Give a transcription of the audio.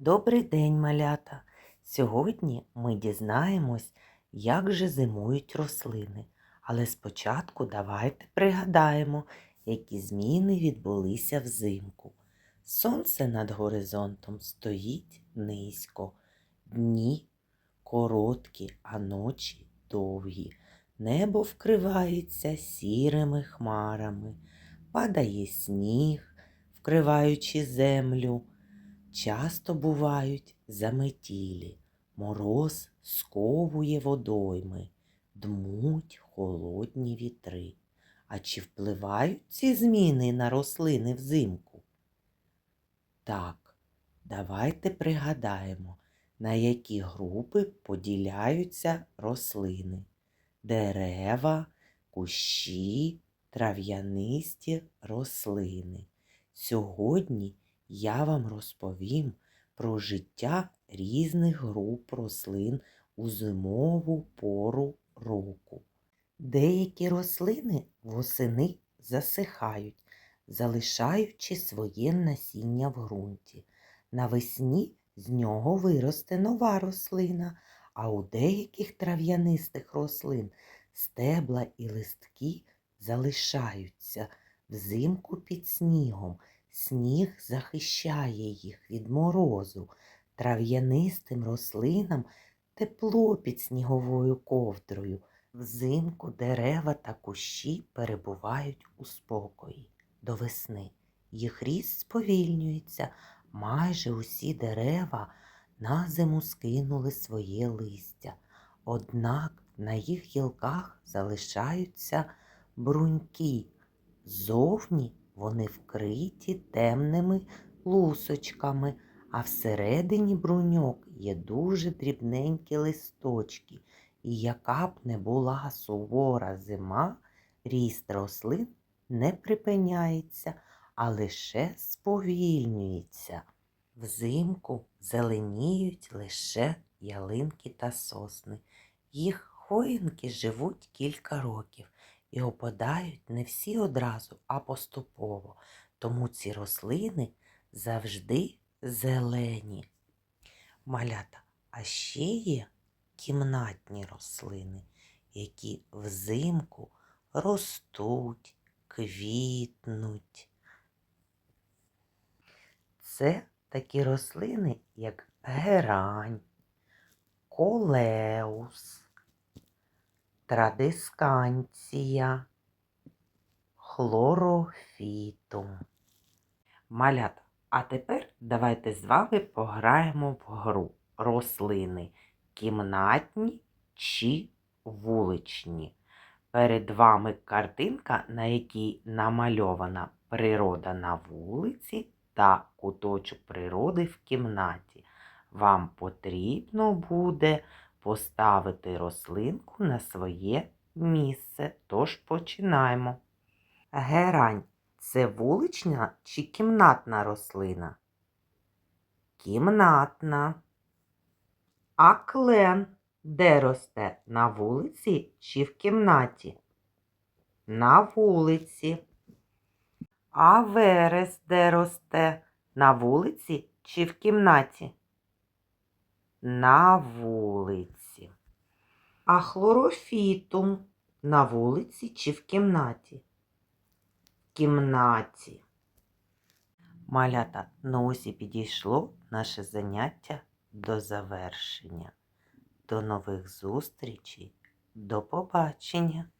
Добрий день, малята! Сьогодні ми дізнаємось, як же зимують рослини. Але спочатку давайте пригадаємо, які зміни відбулися взимку. Сонце над горизонтом стоїть низько, дні короткі, а ночі довгі. Небо вкривається сірими хмарами, падає сніг, вкриваючи землю. Часто бувають заметілі, мороз сковує водойми, дмуть холодні вітри. А чи впливають ці зміни на рослини взимку? Так, давайте пригадаємо, на які групи поділяються рослини. Дерева, кущі, трав'янисті рослини. Сьогодні я вам розповім про життя різних груп рослин у зимову пору року. Деякі рослини восени засихають, залишаючи своє насіння в ґрунті. Навесні з нього виросте нова рослина, а у деяких трав'янистих рослин стебла і листки залишаються взимку під снігом. Сніг захищає їх від морозу. Трав'янистим рослинам тепло під сніговою ковдрою. Взимку дерева та кущі перебувають у спокої до весни. Їх ріст сповільнюється. Майже усі дерева на зиму скинули своє листя. Однак на їх гілках залишаються бруньки. Зовні вони вкриті темними лусочками, а всередині бруньок є дуже дрібненькі листочки. І яка б не була сувора зима, ріст рослин не припиняється, а лише сповільнюється. Взимку зеленіють лише ялинки та сосни. Їх хоїнки живуть кілька років і опадають не всі одразу, а поступово. Тому ці рослини завжди зелені. Малята, а ще є кімнатні рослини, які взимку ростуть, квітнуть. Це такі рослини, як герань, колеус, традисканція, хлорофітум. Малята, а тепер давайте з вами пограємо в гру рослини кімнатні чи вуличні. Перед вами картинка, на якій намальована природа на вулиці та куточок природи в кімнаті. Вам потрібно буде поставити рослинку на своє місце. Тож починаємо. Герань це вулична чи кімнатна рослина? Кімнатна. А клен де росте? На вулиці чи в кімнаті? На вулиці. А верес де росте? На вулиці чи в кімнаті? На вулиці. А хлорофітум на вулиці чи в кімнаті? В кімнаті. Малята, ну ось і підійшло наше заняття до завершення. До нових зустрічей. До побачення!